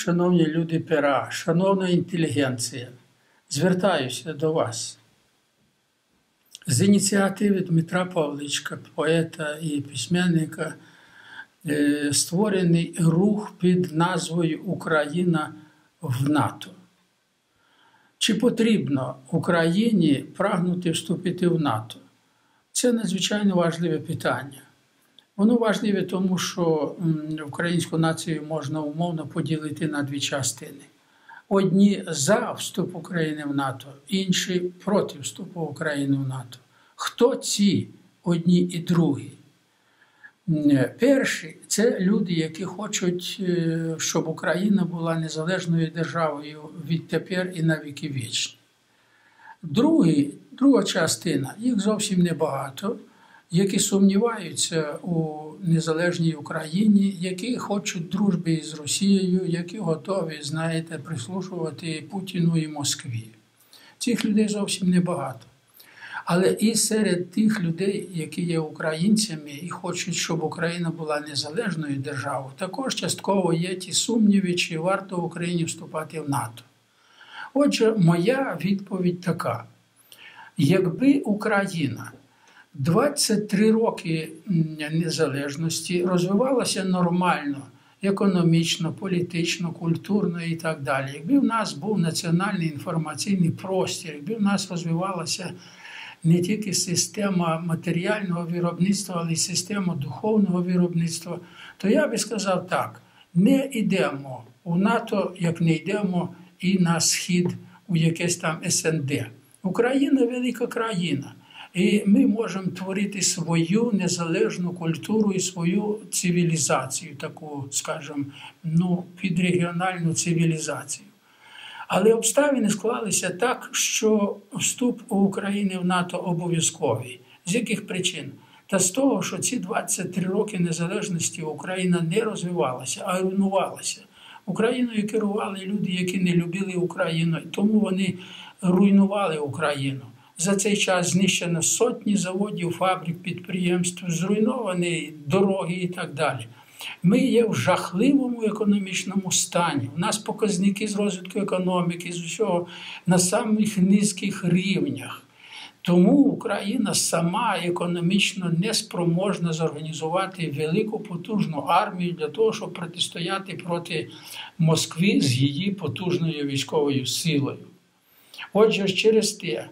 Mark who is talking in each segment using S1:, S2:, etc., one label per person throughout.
S1: шановні люди пера, шановна інтелігенція, звертаюся до вас. З ініціативи Дмитра Павличка, поета і письменника, е, створений рух під назвою Україна в НАТО. Чи потрібно Україні прагнути вступити в НАТО? Це надзвичайно важливе питання. Воно важливе тому, що українську націю можна умовно поділити на дві частини. Одні за вступ України в НАТО, інші проти вступу України в НАТО. Хто ці одні і другі? Перші це люди, які хочуть, е, щоб Україна була незалежною державою відтепер і на віки вічні. Другі, друга частина, їх зовсім небагато, які сумніваються у незалежній Україні, які хочуть дружби з Росією, які готові, знаєте, прислушувати Путіну і Москві. Цих людей зовсім небагато. Але і серед тих людей, які є українцями і хочуть, щоб Україна була незалежною державою, також частково є ті сумніви, чи варто Україні вступати в НАТО. Отже, моя відповідь така: якби Україна 23 роки незалежності розвивалася нормально, економічно, політично, культурно і так далі, якби в нас був національний інформаційний простір, якби в нас розвивалася не тільки система матеріального виробництва, але й система духовного виробництва, то я би сказав так: не йдемо у НАТО, як не йдемо і на схід у якесь там СНД. Україна велика країна. І ми можемо творити свою незалежну культуру і свою цивілізацію, таку, скажімо, ну, підрегіональну цивілізацію. Але обставини склалися так, що вступ України в НАТО обов'язковий. З яких причин? Та з того, що ці 23 роки незалежності Україна не розвивалася, а руйнувалася. Україною керували люди, які не любили Україну, тому вони руйнували Україну. За цей час знищено сотні заводів, фабрик, підприємств, зруйновані дороги і так далі. Ми є в жахливому економічному стані. У нас показники з розвитку економіки, з усього на самих низьких рівнях. Тому Україна сама економічно не спроможна зорганізувати велику потужну армію для того, щоб протистояти проти Москви з її потужною військовою силою. Отже, через те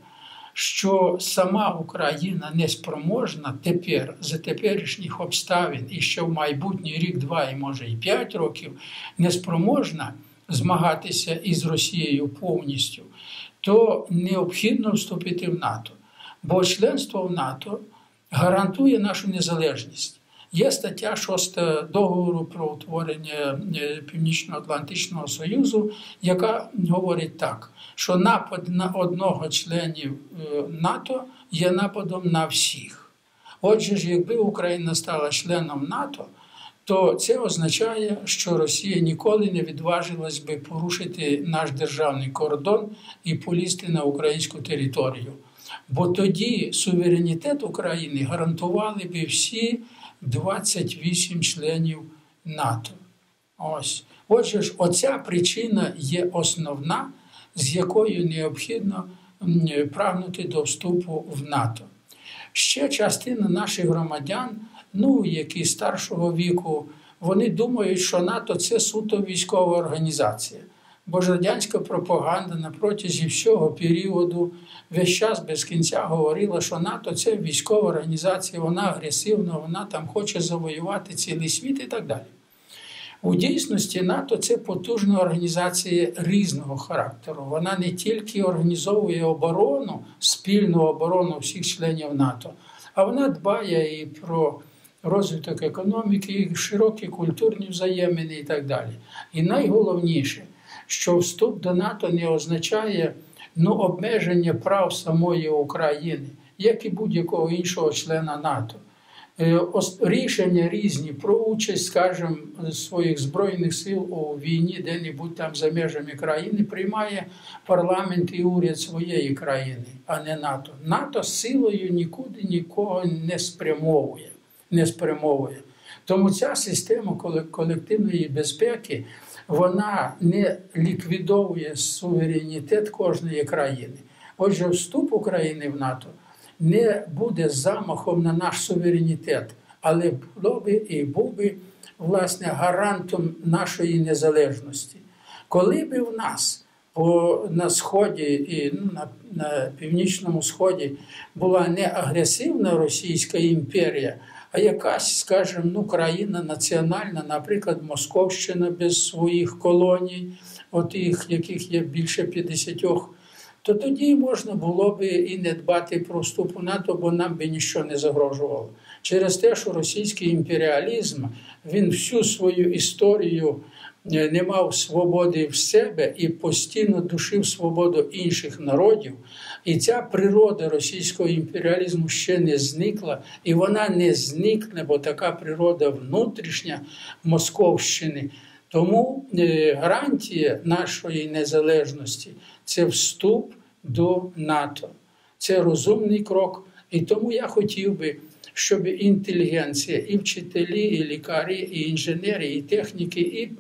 S1: що сама Україна не спроможна тепер за теперішніх обставин, і що в майбутній рік, два і може і п'ять років не спроможна змагатися із Росією повністю, то необхідно вступити в НАТО. Бо членство в НАТО гарантує нашу незалежність. Є стаття 6 договору про утворення е, Північно-Атлантичного Союзу, яка говорить так, що напад на одного членів е, НАТО є нападом на всіх. Отже, ж, якби Україна стала членом НАТО, то це означає, що Росія ніколи не відважилась би порушити наш державний кордон і полізти на українську територію. Бо тоді суверенітет України гарантували би всі. 28 членів НАТО. Ось. Отже ж, оця причина є основна, з якою необхідно прагнути до вступу в НАТО. Ще частина наших громадян, ну які старшого віку, вони думають, що НАТО це суто військова організація. Бо ж пропаганда на протязі всього періоду весь час без кінця говорила, що НАТО це військова організація, вона агресивна, вона там хоче завоювати цілий світ і так далі. У дійсності НАТО це потужна організація різного характеру. Вона не тільки організовує оборону, спільну оборону всіх членів НАТО, а вона дбає і про розвиток економіки, і широкі культурні взаємини і так далі. І найголовніше що вступ до НАТО не означає ну, обмеження прав самої України, як і будь-якого іншого члена НАТО. Е, рішення різні про участь, скажімо, своїх збройних сил у війні, де-небудь там за межами країни, приймає парламент і уряд своєї країни, а не НАТО. НАТО силою нікуди нікого не спрямовує. Не спрямовує. Тому ця система колективної безпеки вона не ліквідовує суверенітет кожної країни. Отже, вступ України в НАТО не буде замахом на наш суверенітет, але було би і був би власне гарантом нашої незалежності. Коли би в нас по, на сході і ну, на, на північному сході була не агресивна Російська імперія, а якась, скажімо, ну, країна національна, наприклад, Московщина без своїх колоній, от їх, яких є більше 50, то тоді можна було б і не дбати про вступ у НАТО, бо нам би нічого не загрожувало. Через те, що російський імперіалізм він всю свою історію е, не мав свободи в себе і постійно душив свободу інших народів. І ця природа російського імперіалізму ще не зникла, і вона не зникне, бо така природа внутрішня Московщини. Тому е, гарантія нашої незалежності це вступ до НАТО. Це розумний крок. І тому я хотів би, щоб інтелігенція, і вчителі, і лікарі, і інженери, і техніки, і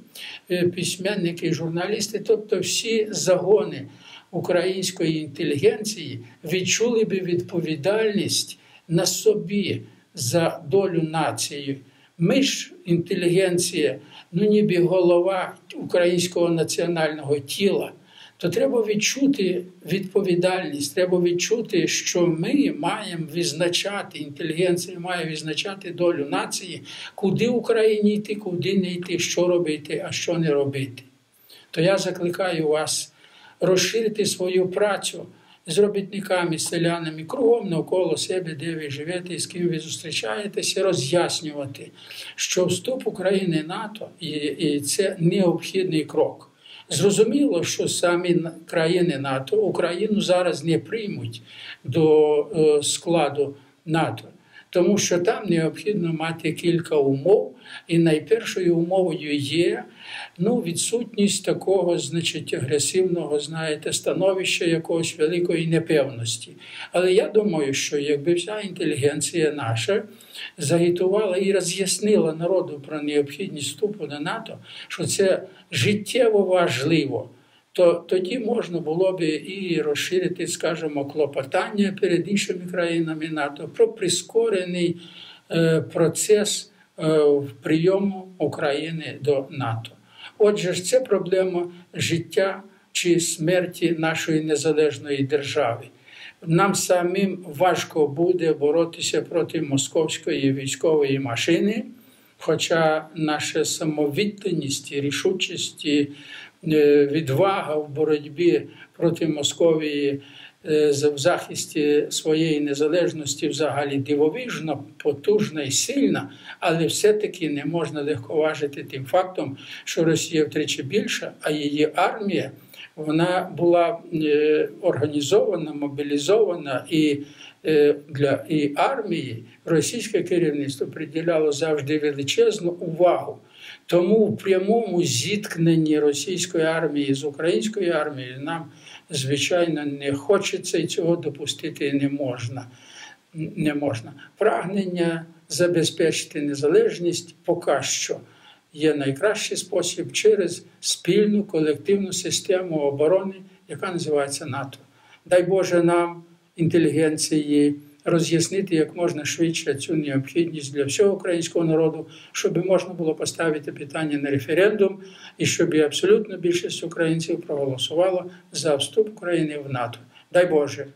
S1: письменники, і журналісти, тобто всі загони української інтелігенції відчули би відповідальність на собі за долю нації. Ми ж інтелігенція, ну ніби голова українського національного тіла то треба відчути відповідальність, треба відчути, що ми маємо відзначати, інтелігенція має відзначати долю нації, куди Україні йти, куди не йти, що робити, а що не робити. То я закликаю вас розширити свою працю з робітниками, селянами, кругом навколо себе, де ви живете і з ким ви зустрічаєтеся, роз'яснювати, що вступ України НАТО і це необхідний крок. Зрозуміло, що самі країни НАТО Україну зараз не приймуть до е, складу НАТО, тому що там необхідно мати кілька умов, і найпершою умовою є ну, відсутність такого, значить, агресивного, знаєте, становища якогось великої непевності. Але я думаю, що якби вся інтелігенція наша загітувала і роз'яснила народу про необхідність вступу до НАТО, що це життєво важливо. То тоді можна було б і розширити, скажімо, клопотання перед іншими країнами НАТО про прискорений е, процес е, прийому України до НАТО. Отже, ж це проблема життя чи смерті нашої незалежної держави. Нам самим важко буде боротися проти московської військової машини, хоча наша самовідданість, рішучість, е, відвага в боротьбі проти Московії е, в захисті своєї незалежності взагалі дивовижно, потужна і сильна, але все-таки не можна легковажити тим фактом, що Росія втричі більша, а її армія вона була е, організована, мобілізована і е, для і армії російське керівництво приділяло завжди величезну увагу. Тому в прямому зіткненні російської армії з українською армією нам, звичайно, не хочеться і цього допустити не можна. Не можна. Прагнення забезпечити незалежність поки що є найкращий спосіб через спільну колективну систему оборони, яка називається НАТО. Дай Боже нам, інтелігенції, роз'яснити як можна швидше цю необхідність для всього українського народу, щоб можна було поставити питання на референдум і щоб абсолютно більшість українців проголосувала за вступ України в НАТО. Дай Боже.